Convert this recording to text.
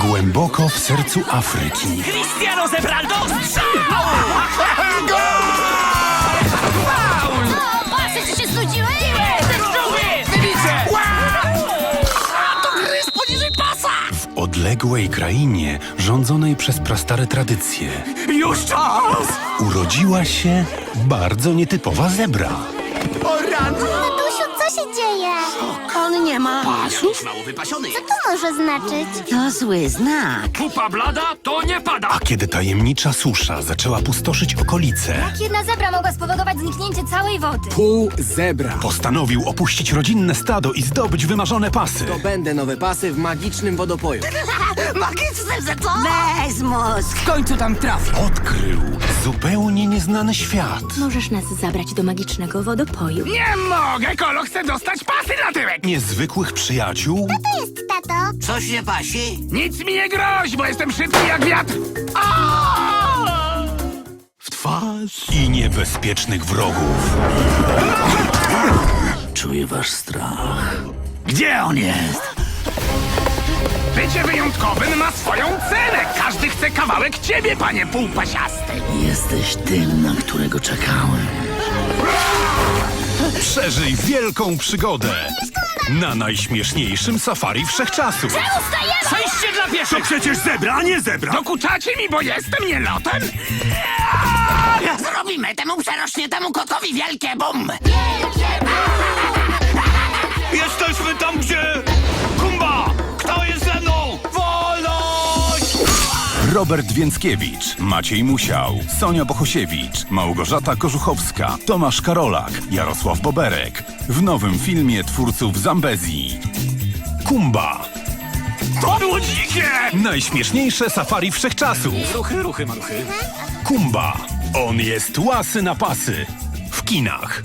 Głęboko w sercu Afryki Cristiano Zebraldo, strzał! O, pasy ci się znudziły? w odległej krainie rządzonej przez prastare tradycje Już czas! urodziła się bardzo nietypowa zebra. Tatusiu, co się dzieje? On nie ma. Mało wypasiony Co to może znaczyć? To zły znak. Pupa blada to nie pada! A kiedy tajemnicza susza zaczęła pustoszyć okolice, Jedna zebra mogła spowodować zniknięcie całej wody. Pół zebra. postanowił opuścić rodzinne stado i zdobyć wymarzone pasy. To będę nowe pasy w magicznym wodopoju. Bez mózg. W końcu tam trafię. Odkrył zupełnie nieznany świat. Możesz nas zabrać do magicznego wodopoju. Nie mogę! Kolo chce dostać pasy na tyłek! Niezwykłych przyjaciół To jest, tato. Coś nie pasi? Nic mi nie groź, bo jestem szybki jak wiatr! Aaaa! w twarz i niebezpiecznych wrogów. Czuję wasz strach. Gdzie on jest? Bycie wyjątkowym ma swoją cenę! Każdy chce kawałek ciebie, panie półpasiasty! Jesteś tym, na którego czekałem. Przeżyj wielką przygodę na najśmieszniejszym safari wszechczasów. Przejście dla pieszych! To przecież zebra, a nie zebra! Dokuczacie mi, bo jestem nielotem? Zrobimy temu przerośniętemu kotowi wielkie bum. Jesteśmy Robert Więckiewicz, Maciej Musiał, Sonia Bohosiewicz, Małgorzata Korzuchowska, Tomasz Karolak, Jarosław Boberek. W nowym filmie twórców Zambezji. Kumba. To było dzikie! Najśmieszniejsze safari wszechczasów. Ruchy, ruchy, maruchy. Kumba. On jest łasy na pasy. W kinach.